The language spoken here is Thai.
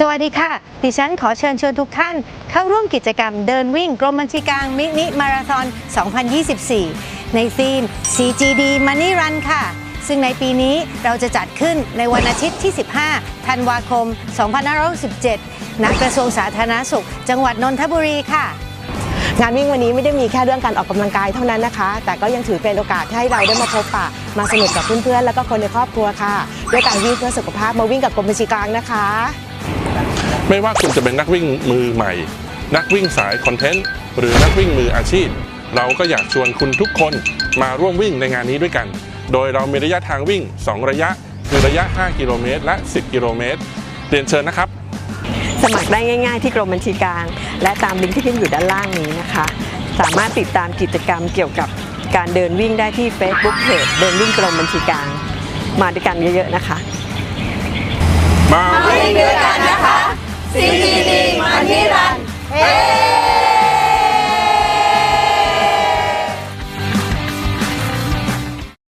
สวัสดีค่ะ ดิฉันขอเชิญชวนทุกท่านเข้าร่วมกิจกรรมเดินวิ่งกรมบัญชีกลางมินิมาราธอน 2024 ในธีม CGD Money Run ค่ะ ซึ่งในปีนี้เราจะจัดขึ้นในวันอาทิตย์ที่ 15 ธันวาคม 2567 ณ กระทรวงสาธารณสุข จังหวัดนนทบุรีค่ะ งานวิ่งวันนี้ไม่ได้มีแค่เรื่องการออกกำลังกายเท่านั้นนะคะ แต่ก็ยังถือเป็นโอกาสให้เราได้มาพบปะ มาสนุกกับเพื่อนๆ แล้วก็คนในครอบครัวค่ะ ด้วยการวิ่งเพื่อสุขภาพมาวิ่งกับกรมบัญชีกลางนะคะ ไม่ว่าคุณจะเป็นนักวิ่งมือใหม่ นักวิ่งสายคอนเทนต์หรือนักวิ่งมืออาชีพ เราก็อยากชวนคุณทุกคนมาร่วมวิ่งในงานนี้ด้วยกัน โดยเรามีระยะทางวิ่ง 2 ระยะ คือระยะ 5 กิโลเมตร และ 10 กิโลเมตรเรียนเชิญนะครับ สมัครได้ง่ายๆ ที่กรมบัญชีกลาง และตามลิงก์ที่ขึ้นอยู่ด้านล่างนี้นะคะ สามารถติดตามกิจกรรมเกี่ยวกับการเดินวิ่งได้ที่ Facebook Page เดินวิ่งกรมบัญชีกลาง มาด้วยกันเยอะๆนะคะ